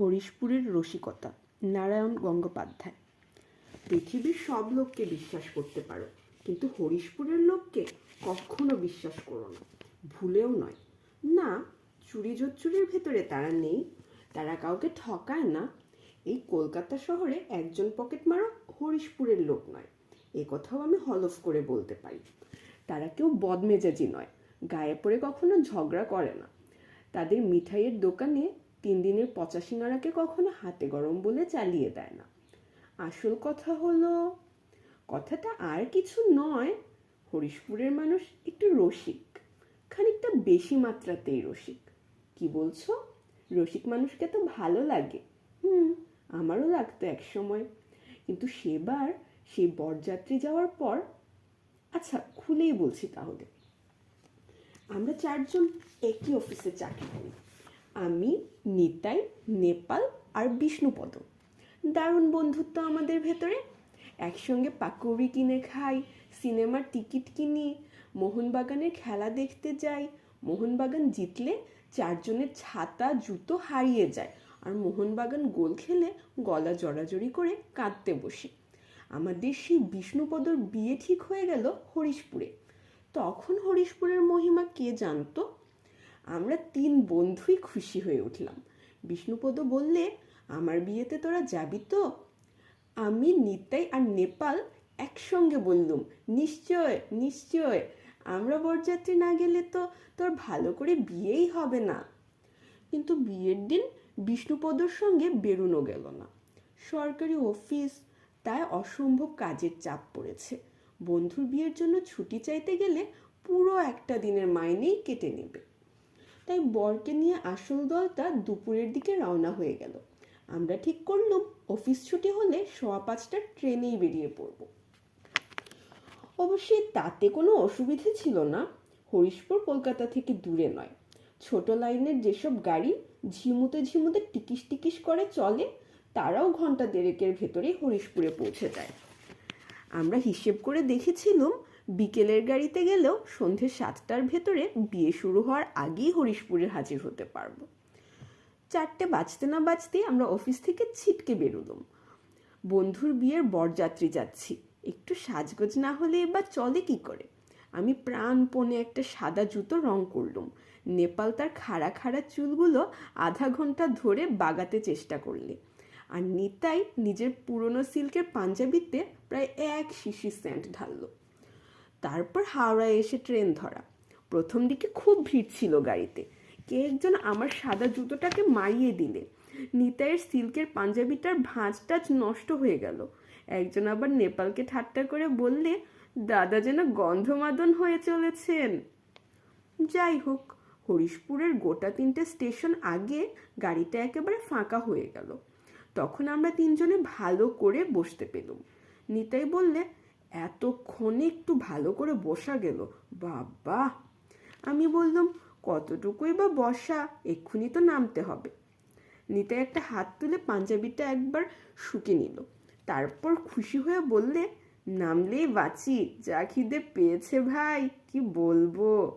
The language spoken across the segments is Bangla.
হরিশপুরের রসিকতা, নারায়ণ গঙ্গোপাধ্যায়। পৃথিবীর সব লোককে বিশ্বাস করতে পারো, কিন্তু হরিশপুরের লোককে কখনো বিশ্বাস করো না। ভুলেও নয়। না, চুরি চুরির ভেতরে তারা নেই, তারা কাউকে ঠকায় না। এই কলকাতা শহরে একজন পকেট মারো হরিশপুরের লোক নয়। এ কথাও আমি হলফ করে বলতে পারি। তারা কেউ বদমেজাজি নয়, গায়ে পড়ে কখনো ঝগড়া করে না। তাদের মিঠাইয়ের দোকানে তিন দিনের পচা সিঙ্গারাকে কখনো হাতে গরম বলে চালিয়ে দেয় না। আসল কথা হলো, কথাটা আর কিছু নয়, হরিশপুরের মানুষ একটু রসিক, খানিকটা বেশি মাত্রাতেই রসিক। কি বলছো? রসিক মানুষকে তো ভালো লাগে। হুম, আমারও লাগতো এক সময় কিন্তু সেবার সেই বরযাত্রী যাওয়ার পর আচ্ছা খুলেই বলছি তাহলে। আমরা চারজন একই অফিসে চাকরি করি। আমি, নিতাই, নেপাল আর বিষ্ণুপদ। দারুণ বন্ধুত্ব আমাদের ভেতরে। একসঙ্গে পাকৌড়ি কিনে খাই, সিনেমার টিকিট কিনি, মোহনবাগানের খেলা দেখতে যাই, মোহনবাগান জিতলে চারজনের ছাতা, জুতো হারিয়ে যায় আর মোহনবাগান গোল খেলে গলা জড়াজড়ি করে কাঁদতে বসি। আমাদের সেই বিষ্ণুপদর বিয়ে ঠিক হয়ে গেল হরিশপুরে। তখন হরিশপুরের মহিমা কে জানতো? আমরা তিন বন্ধুই খুশি হয়ে উঠলাম। বিষ্ণুপদ বললে, আমার বিয়েতে তোরা যাবি তো? আমি নিতাই আর নেপাল একসঙ্গে বললুম, নিশ্চয় নিশ্চয়, আমরা বরযাত্রী না গেলে তো তোর ভালো করে বিয়েই হবে না। কিন্তু বিয়ের দিন বিষ্ণুপদর সঙ্গে বেরোনো গেল না। সরকারি অফিস, তাই অসম্ভব কাজের চাপ পড়েছে। বন্ধুর বিয়ের জন্য ছুটি চাইতে গেলে পুরো একটা দিনের মাইনেই কেটে নেবে। তাই বরকে নিয়ে আসল দলটা দুপুরের দিকে রওনা হয়ে গেল। আমরা ঠিক করলুম, অফিস ছুটি হলে সোয়া পাঁচটার ট্রেনেই বেরিয়ে পড়ব। অবশ্যই তাতে কোনো অসুবিধে ছিল না। হরিশপুর কলকাতা থেকে দূরে নয়। ছোট লাইনের যেসব গাড়ি ঝিমুতে ঝিমুতে টিকিস টিকিস করে চলে, তারাও ঘণ্টা দেড়েকের ভেতরেই হরিশপুরে পৌঁছে যায়। আমরা হিসেব করে দেখেছিলাম বিকেলের গাড়িতে গেলেও সন্ধে সাতটার ভেতরে বিয়ে শুরু হওয়ার আগেই হরিশপুরে হাজির হতে পারব। চারটে বাজতে না বাজতেই আমরা অফিস থেকে ছিটকে বেরোলাম। বন্ধুর বিয়ের বরযাত্রী যাচ্ছি। একটু সাজগোজ না হলে এবার চলে কি করে? আমি প্রাণপণে একটা সাদা জুতো রং করলুম। নেপাল তার খাড়া খাড়া চুলগুলো আধা ঘণ্টা ধরে বাগাতে চেষ্টা করলে। আর নিতাই নিজের পুরনো সিল্কের পাঞ্জাবিতে প্রায় এক শিশি সেন্ট ঢাললো। তারপর হাওড়ায় এসে ট্রেন ধরা। প্রথম দিকে খুব ভিড় ছিল গাড়িতে। কে একজন আমার সাদা জুতোটাকে মারিয়ে দিলে। নিতাইয়ের সিল্কের পাঞ্জাবিটার ভাঁজ টাজ নষ্ট হয়ে গেল। একজন আবার নেপালকে ঠাট্টা করে বললে, দাদা যেন গন্ধমাদন হয়ে চলেছেন। যাই হোক, হরিশপুরের গোটা তিনটে স্টেশন আগে গাড়িটা একেবারে ফাঁকা হয়ে গেল। তখন আমরা তিনজনে ভালো করে বসতে পেলুম। নিতাই বললে এতক্ষণে একটু ভালো করে বসা গেল। বাবা, আমি বললাম, কতটুকুই বা বসা? এক্ষুনি তো নামতে হবে। নিতাই একটা হাত তুলে পাঞ্জাবিটা একবার শুকে নিল। তারপর খুশি হয়ে বললে নামলেই বাঁচি, যা খিদে পেয়েছে ভাই, কি বলব?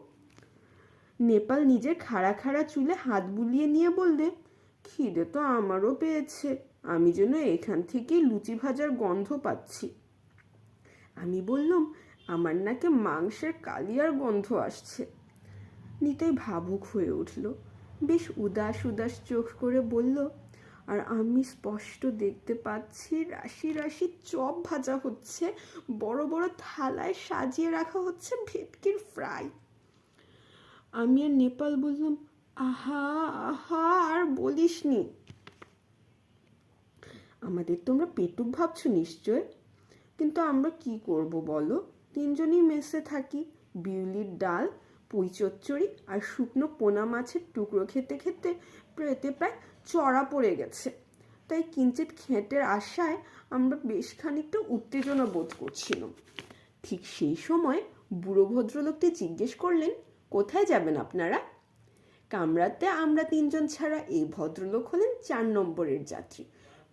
নেপাল নিজের খাড়া খাড়া চুলে হাত বুলিয়ে নিয়ে বললে, খিদে তো আমারও পেয়েছে, আমি যেন এখান থেকেই লুচি ভাজার গন্ধ পাচ্ছি। আমি বললাম, আমার নাকে মাংসের কালিয়ার গন্ধ আসছে। নিতাই ভাবুক হয়ে উঠল। বেশ উদাস উদাস চোখ করে বলল, আর আমি স্পষ্ট দেখতে পাচ্ছি রাশি রাশি চপ ভাজা হচ্ছে, বড় বড় থালায় সাজিয়ে রাখা হচ্ছে ভেটকির ফ্রাই। আমি আর নেপাল বললাম, আহা আহা, আর বলিসনি। আমাদের তোমরা পেটুক ভাবছ নিশ্চয়? কিন্তু আমরা কি করব বলো? তিনজনই মেসে থাকি। বিউলির ডাল, পুঁই চচ্চড়ি আর শুকনো পোনা মাছের টুকরো খেতে খেতে প্রেতে প্রায় চড়া পড়ে গেছে। তাই কিঞ্চিত খেঁটের আশায় আমরা বেশ খানিকটা উত্তেজনা বোধ করছিলাম। ঠিক সেই সময় বুড়ো ভদ্রলোকটি জিজ্ঞেস করলেন, কোথায় যাবেন আপনারা? কামরাতে আমরা তিনজন ছাড়া এই ভদ্রলোক হলেন চার নম্বরের যাত্রী।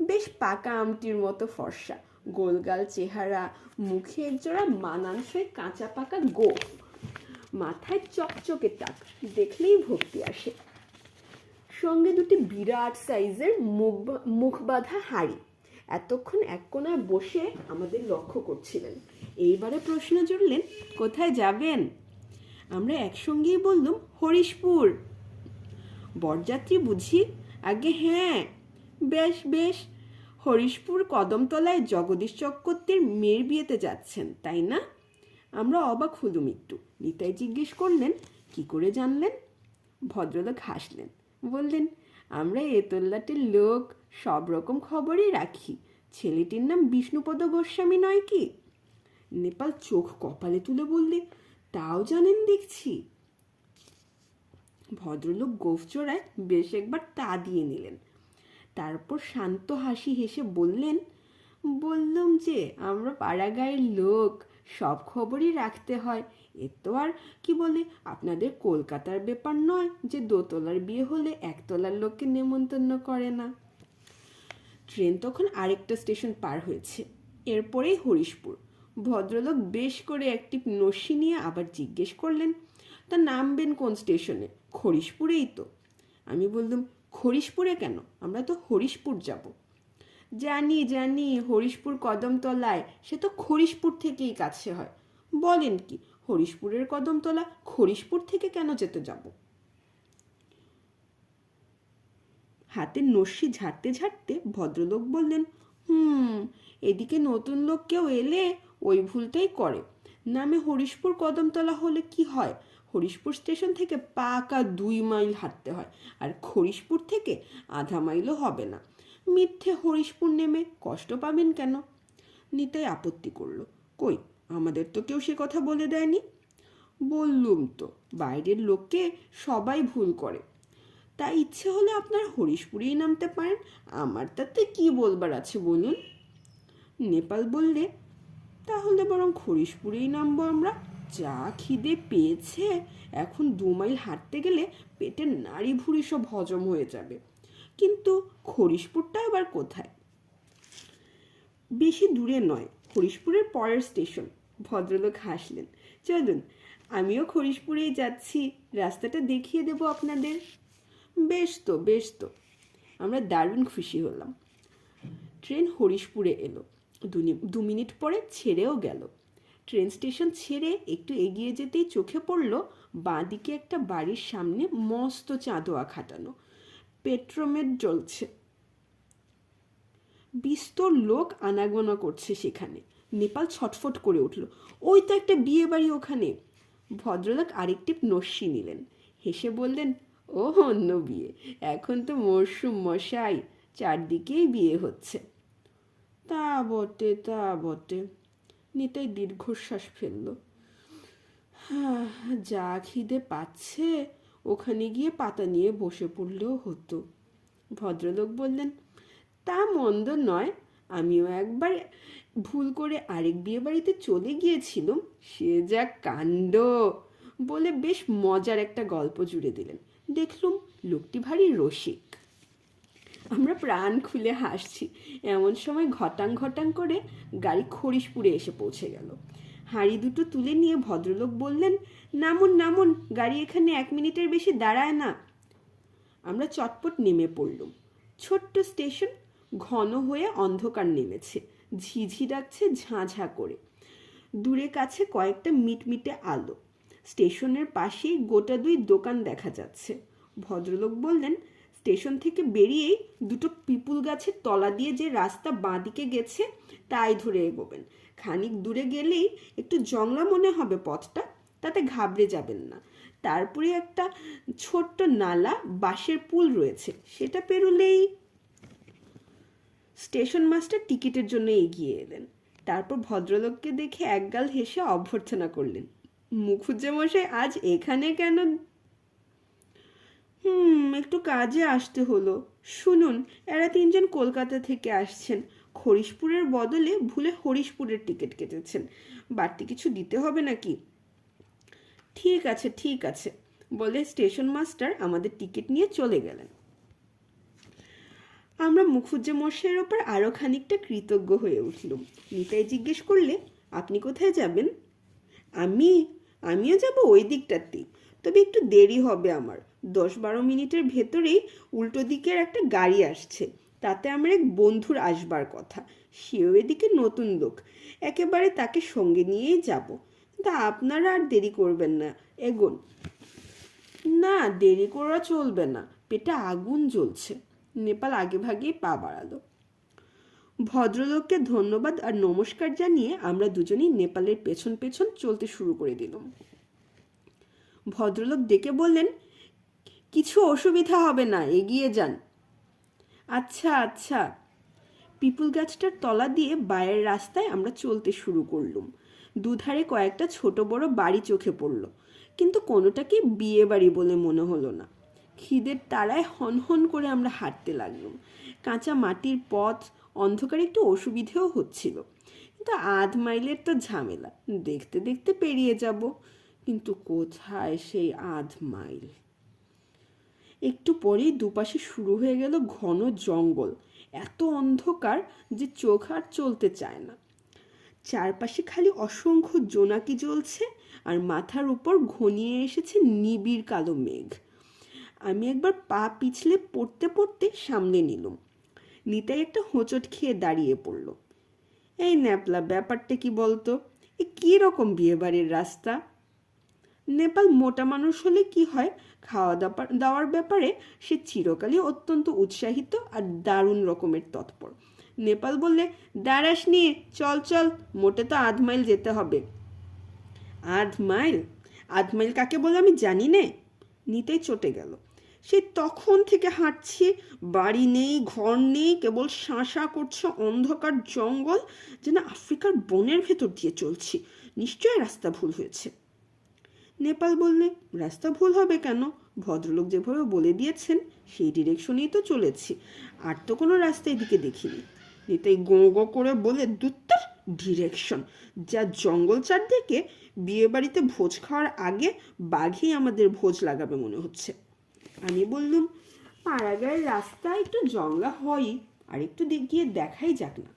বেশ পাকা আমটির মতো ফর্সা। গোলগাল চেহারা, মুখে একজোড়া মানানসই কাঁচা পাকা গোফ। মাথায় চকচকে টাক দেখলেই ভক্তি আসে। সঙ্গে দুটি বিরাট সাইজের মুখ মুখ বাঁধা হাড়ি। এতক্ষণ এক কোনায় বসে আমাদের লক্ষ্য করছিলেন। এইবারে প্রশ্ন জুড়লেন, কোথায় যাবেন? আমরা একসঙ্গেই বললুম, হরিশপুর। বরযাত্রী বুঝি? আগে হ্যাঁ। বেশ বেশ। হরিশপুর কদমতলায় জগদীশ চক্রবর্তীর মেয়ের বিয়েতে যাচ্ছেন, তাই না? আমরা অবাক হলুম একটু। নিতাই জিজ্ঞেস করলেন, কি করে জানলেন? ভদ্রলোক হাসলেন, বললেন, আমরা এতল্লাটের লোক, সব রকম খবরই রাখি। ছেলেটির নাম বিষ্ণুপদ গোস্বামী নয় কি? নেপাল চোখ কপালে তুলে বললে, তাও জানেন দেখছি। ভদ্রলোক গোফ চোরায় বেশ একবার তা দিয়ে নিলেন। তারপর শান্ত হাসি হেসে বললেন, বললুম যে, আমরা পাড়াগাঁয়ের লোক, সব খবরই রাখতে হয়। এ তো আর, কি বলে, আপনাদের কলকাতার ব্যাপার নয় যে, দোতলার বিয়ে হলে একতলার লোককে নেমন্তন্ন করে না। ট্রেন তখন আরেকটা স্টেশন পার হয়েছে। এরপরেই হরিশপুর। ভদ্রলোক বেশ করে একটি নস্যি নিয়ে আবার জিজ্ঞেস করলেন, তা নামবেন কোন স্টেশনে? খরিশপুরেই তো। আমি বললাম খরিশপুরে কেন? আমরা তো হরিশপুর যাব। জানি জানি, হরিশপুর কদমতলায়, সে তো খরিশপুর থেকেই কাছে হয়। বলেন কি, হরিশপুরের কদমতলা খরিশপুর থেকে কেন যেতে যাব? হাতের নস্যি ঝাড়তে ঝাড়তে ভদ্রলোক বললেন, হুম, এদিকে নতুন লোক কেউ এলে ওই ভুলটাই করে। নামে হরিশপুর কদমতলা হলে কি হয়? হরিশপুর স্টেশন থেকে পাকা দুই মাইল হাঁটতে হয়, আর খরিশপুর থেকে আধা মাইলও হবে না। মিথ্যে হরিশপুর নেমে কষ্ট পাবেন কেন? নিতাই আপত্তি করল। কই, আমাদের তো কেউ সে কথা বলে দেয়নি? বললুম তো, বাইরের লোককে সবাই ভুল করে। তাই ইচ্ছে হলে আপনার হরিশপুরেই নামতে পারেন, আমার তাতে কি বলবার আছে বলুন? নেপাল বললে, তাহলে বরং খরিশপুরেই নামবো আমরা। যা খিদে পেয়েছে, এখন দু মাইল হাঁটতে গেলে পেটের নাড়ি ভুড়ি সব হজম হয়ে যাবে। কিন্তু খরিশপুরটা আবার কোথায়? বেশি দূরে নয় হরিশপুরের পরের স্টেশন। ভদ্রলোক হাসলেন। চলুন, আমিও খরিশপুরেই যাচ্ছি, রাস্তাটা দেখিয়ে দেব আপনাদের। বেশ তো বেশ তো। আমরা দারুণ খুশি হলাম। ট্রেন হরিশপুরে এলো। দু মিনিট পরে ছেড়েও গেল। ট্রেন স্টেশন ছেড়ে একটু এগিয়ে যেতেই চোখে পড়ল বাঁদিকে একটা বাড়ির সামনে মস্ত চাঁদোয়া খাটানো। পেট্রোমেট জ্বলছে। বিস্তর লোক আনাগোনা করছে সেখানে। নেপাল ছটফট করে উঠল। ওই তো একটা বিয়ে বাড়ি ওখানে। ভদ্রলোক আরেকটি নস্যি নিলেন। হেসে বললেন ও অন্য বিয়ে। এখন তো মরশুম মশাই। চারদিকেই বিয়ে হচ্ছে। তা বটে তা বটে। নিতাই দীর্ঘশ্বাস ফেলল। হ্যাঁ যা খিদে পাচ্ছে, ওখানে গিয়ে পাতা নিয়ে বসে পড়লেও হতো। ভদ্রলোক বললেন, তা মন্দ নয়, আমিও একবার ভুল করে আরেক বিয়ে বাড়িতে চলে গিয়েছিলাম, সে যা কাণ্ড। বলে বেশ মজার একটা গল্প জুড়ে দিলেন। দেখলুম লোকটি ভারী রসিক। আমরা প্রাণ খুলে হাসছি। এমন সময় ঘটাং ঘটাং করে গাড়ি খরিশপুরে এসে পৌঁছে গেল। হাঁড়ি দুটো তুলে নিয়ে ভদ্রলোক বললেন, নামুন নামুন, গাড়ি এখানে এক মিনিটের বেশি দাঁড়ায় না। আমরা চটপট নেমে পড়লুম। ছোট্ট স্টেশন ঘন হয়ে অন্ধকার নেমেছে। ঝিঝি ডাকছে ঝাঁঝা করে। দূরে কাছে কয়েকটা মিটমিটে আলো। স্টেশনের পাশেই গোটা দুই দোকান দেখা যাচ্ছে। ভদ্রলোক বললেন স্টেশন থেকে বেরিয়েই দুটো পিপুল গাছের তলা দিয়ে যে রাস্তা বাঁদিকে গেছে, তাই ধরে এগোবেন। খানিক দূরে গেলেই একটু জংলা মনে হবে পথটা, তাতে ঘাবড়ে যাবেন না। তারপরে একটা ছোট্ট নালা, বাঁশের পুল রয়েছে, সেটা পেরুলেই স্টেশন মাস্টার টিকিটের জন্য এগিয়ে এলেন। তারপর ভদ্রলোককে দেখে একগাল হেসে অভ্যর্থনা করলেন মুখুজ্জেমশাই আজ এখানে কেন হুম, একটু কাজে আসতে হলো। শুনুন, এরা তিনজন কলকাতা থেকে আসছেন। খরিশপুরের বদলে ভুলে হরিশপুরের টিকিট কেটেছেন। বাড়তি কিছু দিতে হবে নাকি? ঠিক আছে ঠিক আছে, বলে স্টেশন মাস্টার আমাদের টিকিট নিয়ে চলে গেলেন। আমরা মুখুজ্জে মশাইয়ের ওপর আরও খানিকটা কৃতজ্ঞ হয়ে উঠলুম। নিতাই জিজ্ঞেস করলে, আপনি কোথায় যাবেন? আমি, আমিও যাব ওই দিকটাতেই। তবে একটু দেরি হবে আমার। দশ বারো মিনিটের ভেতরেই উল্টো দিকের একটা গাড়ি আসছে। তাতে আমার এক বন্ধুর আসবার কথা। সেও এদিকে নতুন লোক। একেবারে তাকে সঙ্গে নিয়েই যাব। তা আপনারা আর দেরি করবেন না। এগোন। না, দেরি করা চলবে না। পেটে আগুন জ্বলছে। নেপাল আগে ভাগেই পা বাড়ালো। ভদ্রলোককে ধন্যবাদ আর নমস্কার জানিয়ে আমরা দুজনেই নেপালের পেছন পেছন চলতে শুরু করে দিলাম। ভদ্রলোক ডেকে বললেন কিছু অসুবিধা হবে না, এগিয়ে যান। আচ্ছা আচ্ছা। পিপুল গাছটার তলা দিয়ে বাইরের রাস্তায় আমরা চলতে শুরু করলুম। দুধারে কয়েকটা ছোট বড় বাড়ি চোখে পড়ল, কিন্তু কোনোটাকে বিয়ে বাড়ি বলে মনে হলো না। খিদের তারায় হনহন করে আমরা হাঁটতে লাগলাম। কাঁচা মাটির পথ, অন্ধকারে একটু অসুবিধেও হচ্ছিল। কিন্তু আধ মাইলের তো ঝামেলা, দেখতে দেখতে পেরিয়ে যাব, কিন্তু কোথায় সেই আধ মাইল? একটু পরেই দুপাশে শুরু হয়ে গেল ঘন জঙ্গল। এত অন্ধকার যে চোখ আর চলতে চায় না। চারপাশে খালি অসংখ্য জোনাকি জ্বলছে আর মাথার উপর ঘনিয়ে এসেছে নিবিড় কালো মেঘ। আমি একবার পা পিছলে পড়তে পড়তে সামনে নিলাম। নিতাই একটা হোঁচট খেয়ে দাঁড়িয়ে পড়ল। এই ন্যাপলা, ব্যাপারটা কি বলতো? এ কী রকম বিয়েবাড়ির রাস্তা? নেপাল মোটা মানুষ হলে কি হয়? খাওয়া দাওয়া দাওয়ার ব্যাপারে সে চিরকালই অত্যন্ত উৎসাহিত আর দারুণ রকমের তৎপর। নেপাল বললে, দাঁড়াস নিয়ে, চল চল, মোটে তো আধ মাইল যেতে হবে। আধ মাইল? আধ মাইল কাকে বলে আমি জানি নে? নিতেই চটে গেল। সে তখন থেকে হাঁটছি, বাড়ি নেই, ঘর নেই, কেবল শাঁসা করছে অন্ধকার জঙ্গল, যেন আফ্রিকার বনের ভেতর দিয়ে চলছি। নিশ্চয়ই রাস্তা ভুল হয়েছে। নেপাল বললে, রাস্তা ভুল হবে কেন? ভদ্রলোক যেভাবে বলে দিয়েছেন, সেই ডিরেকশনেই তো চলেছি। আর তো কোনো রাস্তা এদিকে দেখিনি। নিতাই গো গো করে বলে, দুত্তর ডিরেকশন যা জঙ্গল চারদিকে, বিয়ে বাড়িতে ভোজ খাওয়ার আগে বাঘেই আমাদের ভোজ লাগাবে মনে হচ্ছে। আমি বললুম, পাড়াগাঁয়ের রাস্তা একটু জংলা হয়ই, আর একটু গিয়ে দেখাই যাক না।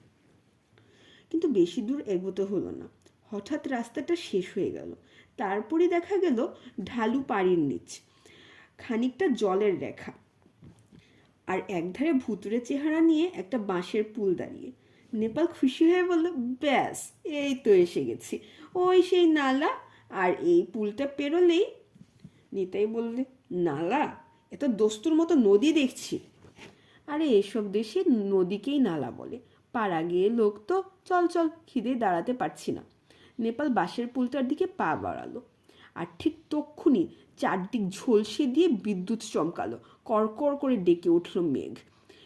কিন্তু বেশি দূর এগোতে হলো না। হঠাৎ রাস্তাটা শেষ হয়ে গেল। তারপরে দেখা গেল ঢালু পাড়ির নিচ। খানিকটা জলের রেখা। আর একধারে ভুতুরে চেহারা নিয়ে একটা বাঁশের পুল দাঁড়িয়ে। নেপাল খুশি হয়ে বলল, ব্যাস, এই তো এসে গেছি। ওই সেই নালা, আর এই পুলটা পেরোলেই নিতাই বললে, নালা? এ তো দস্তুর মতো নদী দেখছি আরে এসব দেশে নদীকেই নালা বলে। পাড়া গিয়ে লোক তো, চল চল, খিদে দাঁড়াতে পারছি না। নেপাল বাঁশের পুলটার দিকে পা বাড়ালো। আর ঠিক তক্ষুনি চারদিক ঝলসে দিয়ে বিদ্যুৎ চমকালো। কড়কড় করে ডেকে উঠল মেঘ।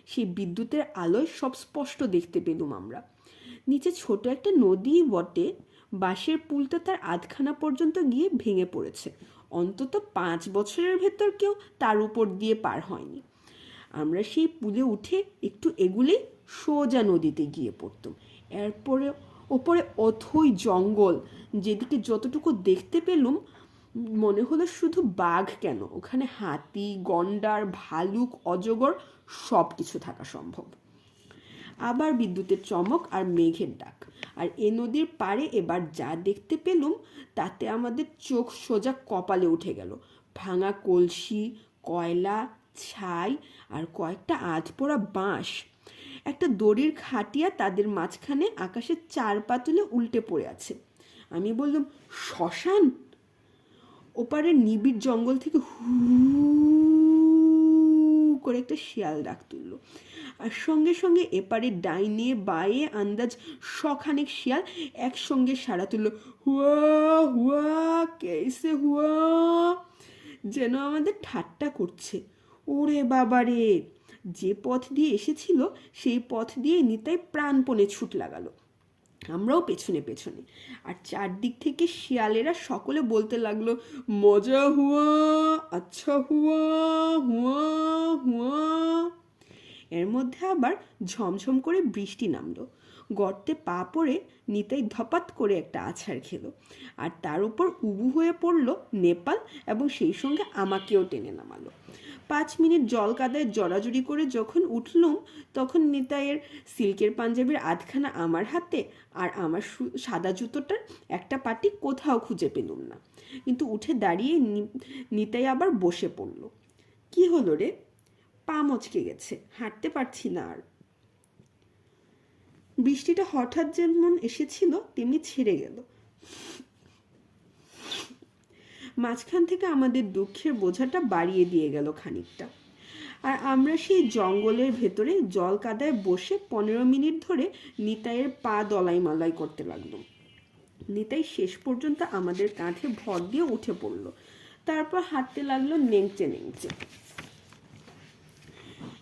সেই বিদ্যুতের আলোয় সব স্পষ্ট দেখতে পেলুম আমরা। নিচে ছোট একটা নদী বটে। বাঁশের পুলটা তার আধখানা পর্যন্ত গিয়ে ভেঙে পড়েছে। অন্তত পাঁচ বছরের ভেতর কেউ তার উপর দিয়ে পার হয়নি। আমরা সেই পুলে উঠে একটু এগুলেই সোজা নদীতে গিয়ে পড়তাম। এরপরে ওপরে অথই জঙ্গল। যেদিকে যতটুকু দেখতে পেলুম, মনে হলো শুধু বাঘ কেন? ওখানে হাতি, গন্ডার, ভালুক, অজগর সব কিছু থাকা সম্ভব। আবার বিদ্যুতের চমক আর মেঘের ডাক। আর এ নদীর পাড়ে এবার যা দেখতে পেলুম, তাতে আমাদের চোখ সোজা কপালে উঠে গেল। ভাঙা কলসি, কয়লা, ছাই আর কয়েকটা আধপোড়া বাঁশ। একটা দড়ির খাটিয়া তাদের মাঝখানে আকাশের চার পাতুলে উল্টে পড়ে আছে। আমি বললাম, শ্মশান? ওপারের নিবিড় জঙ্গল থেকে হু করে একটা শিয়াল ডাক তুললো। আর সঙ্গে সঙ্গে এপারে ডাইনে বায়ে আন্দাজ শখানেক শিয়াল একসঙ্গে সারা তুললো, হুয়া হুয়া কেসে হুয়া? যেন আমাদের ঠাট্টা করছে। ওরে বাবারে! যে পথ দিয়ে এসেছিল, সেই পথ দিয়ে নিতাই প্রাণপণে ছুট লাগালো। আমরাও পেছনে পেছনে। আর চারদিক থেকে শিয়ালেরা সকলে বলতে লাগল, মজা হুয়া আচ্ছা হুয়া হুয়া হুয়া। এর মধ্যে আবার ঝমঝম করে বৃষ্টি নামলো। গর্তে পা পড়ে নিতাই ধপাত করে একটা আছাড় খেলো। আর তার উপর উবু হয়ে পড়ল নেপাল এবং সেই সঙ্গে আমাকেও টেনে নামালো। পাঁচ মিনিট জল কাদায় জড়াজড়ি করে যখন উঠলুম, তখন নিতাইয়ের সিল্কের পাঞ্জাবির আধখানা আমার হাতে আর আমার সাদা জুতোটার একটা পাটি কোথাও খুঁজে পেলুম না। কিন্তু উঠে দাঁড়িয়ে নিতাই আবার বসে পড়ল। কি হলো রে? পা মচকে গেছে, হাঁটতে পারছি না আর। বৃষ্টিটা হঠাৎ যেমন এসেছিল, তেমনি ছেড়ে গেল। মাঝখান থেকে আমাদের দুঃখের বোঝাটা বাড়িয়ে দিয়ে গেল খানিকটা। আর আমরা সেই জঙ্গলের ভেতরে জল কাদায় বসে পনেরো মিনিট ধরে নিতাইয়ের পা দলাই মালাই করতে লাগল। নিতাই শেষ পর্যন্ত আমাদের কাঁধে ভর দিয়ে উঠে পড়ল। তারপর হাঁটতে লাগল নেংচে নেংচে।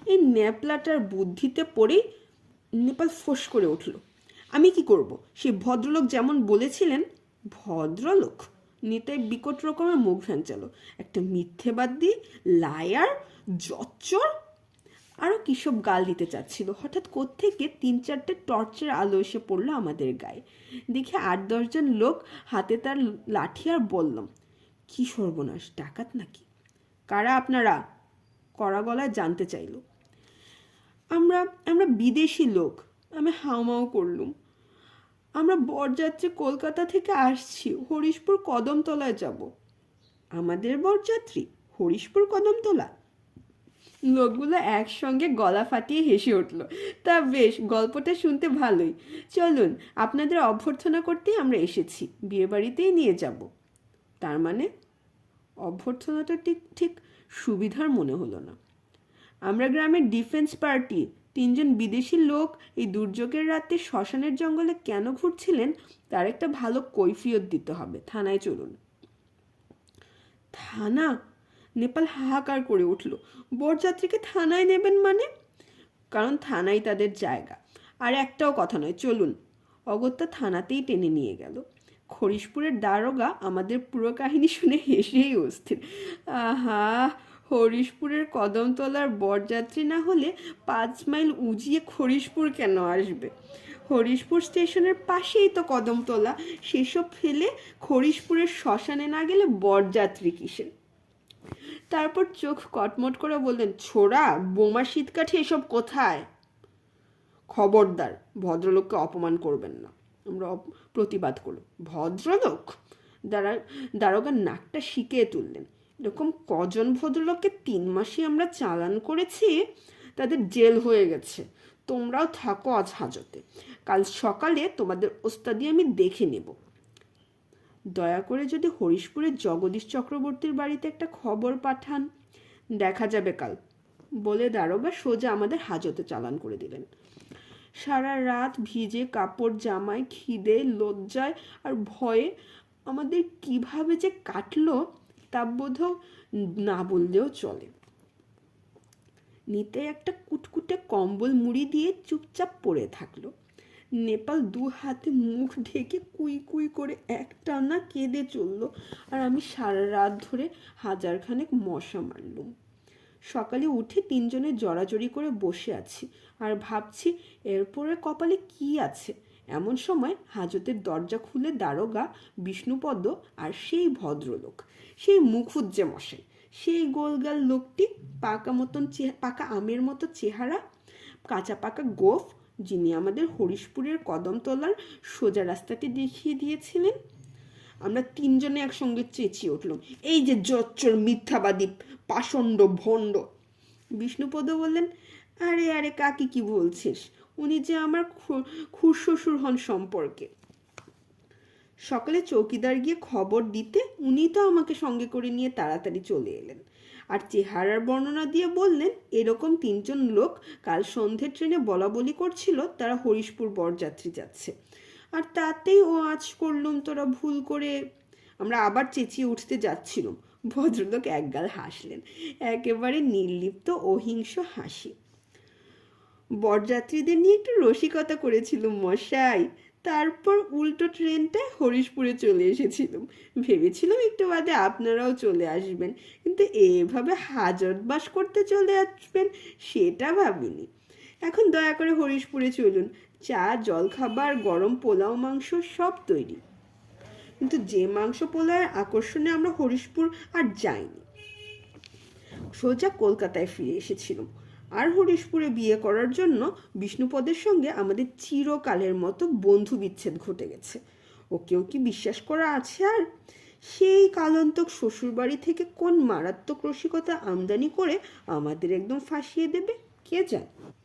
এই ন্যাপলাটার বুদ্ধিতে পড়েই নেপাল ফোঁস করে উঠল। আমি কি করব? সেই ভদ্রলোক যেমন বলেছিলেন, ভদ্রলোক। নিতাই বিকট রকমের মুখ ভ্যাঞ্চালো একটা মিথ্যেবাদ লায়ার জচ্চর আরও কিসব গাল দিতে চাচ্ছিল। হঠাৎ কোত্থেকে তিন চারটে টর্চের আলো এসে পড়ল আমাদের গায়ে। দেখে আট দশজন লোক হাতে তার লাঠি আর বললাম কি সর্বনাশ, ডাকাত নাকি? কারা আপনারা? কড়া গলায় জানতে চাইল। আমরা আমরা বিদেশি লোক, আমি হাউমাউ করলুম। আমরা বরযাত্রী কলকাতা থেকে আসছি, হরিশপুর কদমতলায় যাব। আমাদের বরযাত্রী, হরিশপুর কদমতলা। লোকগুলো একসঙ্গে গলা ফাটিয়ে হেসে উঠল। তা বেশ, গল্পটা শুনতে ভালোই। চলুন, আপনাদের অভ্যর্থনা করতেই আমরা এসেছি, বিয়েবাড়িতেই নিয়ে যাব। তার মানে অভ্যর্থনাটা ঠিক ঠিক সুবিধার মনে হলো না। আমরা গ্রামের ডিফেন্স পার্টি তিনজন বিদেশি লোক এই দুর্যোগের রাতে শ্মশানের জঙ্গলে কেন ঘুরছিলেন, তার একটা ভালো কৈফিয়ত দিতে হবে। থানায় চলুন। থানা? নেপাল হাহাকার করে উঠল। বরযাত্রীকে থানায় নেবেন মানে? কারণ থানাই তাদের জায়গা। আর একটাও কথা নয়, চলুন। অগত্যা থানাতেই টেনে নিয়ে গেল। খরিশপুরের দারোগা আমাদের পুরো কাহিনী শুনে হেসেই অস্থির। আহা! হরিশপুরের কদমতলার বরযাত্রী না হলে পাঁচ মাইল উজিয়ে খরিশপুর কেন আসবে? হরিশপুর স্টেশনের পাশেই তো কদমতলা। সেসব ফেলে খরিশপুরের শ্মশানে না গেলে বরযাত্রী কিসে তারপর চোখ কটমট করে বললেন, ছোড়া, বোমা শীতকাঠি এসব কোথায়? খবরদার, ভদ্রলোককে অপমান করবেন না। আমরা প্রতিবাদ করল ভদ্রলোক? দাঁড়া, দারোগার নাকটা শিখিয়ে তুললেন। এরকম কজন ভদ্রলোককে তিন মাসে আমরা চালান করেছি, তাদের জেল হয়ে গেছে। তোমরাও থাকো আজ হাজতে। কাল সকালে তোমাদের ওস্তাদি আমি দেখে নেব। দয়া করে যদি হরিশপুরের জগদীশ চক্রবর্তীর বাড়িতে একটা খবর পাঠান। দেখা যাবে কাল। বলে দারোগা সোজা আমাদের হাজতে চালান করে দিলেন। সারা রাত ভিজে কাপড় জামায় খিদে, লজ্জায় আর ভয়ে আমাদের কীভাবে যে কাটলো তা বোধহয় না বললেও চলে। নিতে একটা কুটকুটে কম্বল মুড়ি দিয়ে চুপচাপ পড়ে থাকল। নেপাল দু হাতে মুখ ঢেকে কুই কুই করে এক টানা কেঁদে চলল আর আমি সারা রাত ধরে হাজারখানেক মশা মারলুম। সকালে উঠে তিনজনে জড়াজড়ি করে বসে আছি আর ভাবছি এরপরে কপালে কি আছে? এমন সময় হাজতের দরজা খুলে দারোগা, বিষ্ণুপদ আর সেই ভদ্রলোক সেই মুখুজ্জে মশাই। সেই গোলগাল লোকটি পাকা মতন পাকা আমের মতো চেহারা, কাঁচা পাকা গোফ, যিনি আমাদের হরিশপুরের কদমতলার সোজা রাস্তাটি দেখিয়ে দিয়েছিলেন। আমরা তিনজনে একসঙ্গে চেঁচিয়ে উঠলাম, এই যে জচ্চর মিথ্যাবাদী, পাষণ্ড, ভণ্ড। বিষ্ণুপদ বললেন, আরে আরে, কাকি কি বলছিস? উনি যে আমার খু- খুড়শ্বশুর হন সম্পর্কে। সকালে চৌকিদার গিয়ে খবর দিতে উনি তো আমাকে সঙ্গে করে নিয়ে তাড়াতাড়ি চলে এলেন। আর চেহারার বর্ণনা দিয়ে বললেন, এরকম তিনজন লোক কাল সন্ধে ট্রেনে বলা বলি করছিল, তারা হরিশপুর বরযাত্রী যাচ্ছে। আর তাতেই ও আজ করলুম তোরা ভুল করে। আমরা আবার চেঁচিয়ে উঠতে যাচ্ছিলাম। ভদ্রলোক একগাল হাসলেন। একেবারে নির্লিপ্ত, অহিংস হাসি। বরযাত্রীদের নিয়ে একটু রসিকতা করেছিলাম মশাই। তারপর উল্টো ট্রেনটায় হরিশপুরে চলে এসেছিলাম। ভেবেছিলাম একটু বাদে আপনারাও চলে আসবেন, কিন্তু এভাবে হাজত বাস করতে চলে আসবেন সেটা ভাবিনি। এখন দয়া করে হরিশপুরে চলুন, চা, জলখাবার, গরম পোলাও, মাংস সব তৈরি। কিন্তু যে মাংস পোলাওয়ের আকর্ষণে আমরা হরিশপুর আর যাইনি। সোজা কলকাতায় ফিরে এসেছিলাম। আর হরিশপুরে বিয়ে করার জন্য বিষ্ণুপদের সঙ্গে আমাদের চিরকালের মতো বন্ধু বিচ্ছেদ ঘটে গেছে। ওকেও কি বিশ্বাস করা আছে আর? সেই কালন্তক শ্বশুরবাড়ি থেকে কোন মারাত্মক রসিকতা আমদানি করে আমাদের একদম ফাঁসিয়ে দেবে? কে জানে?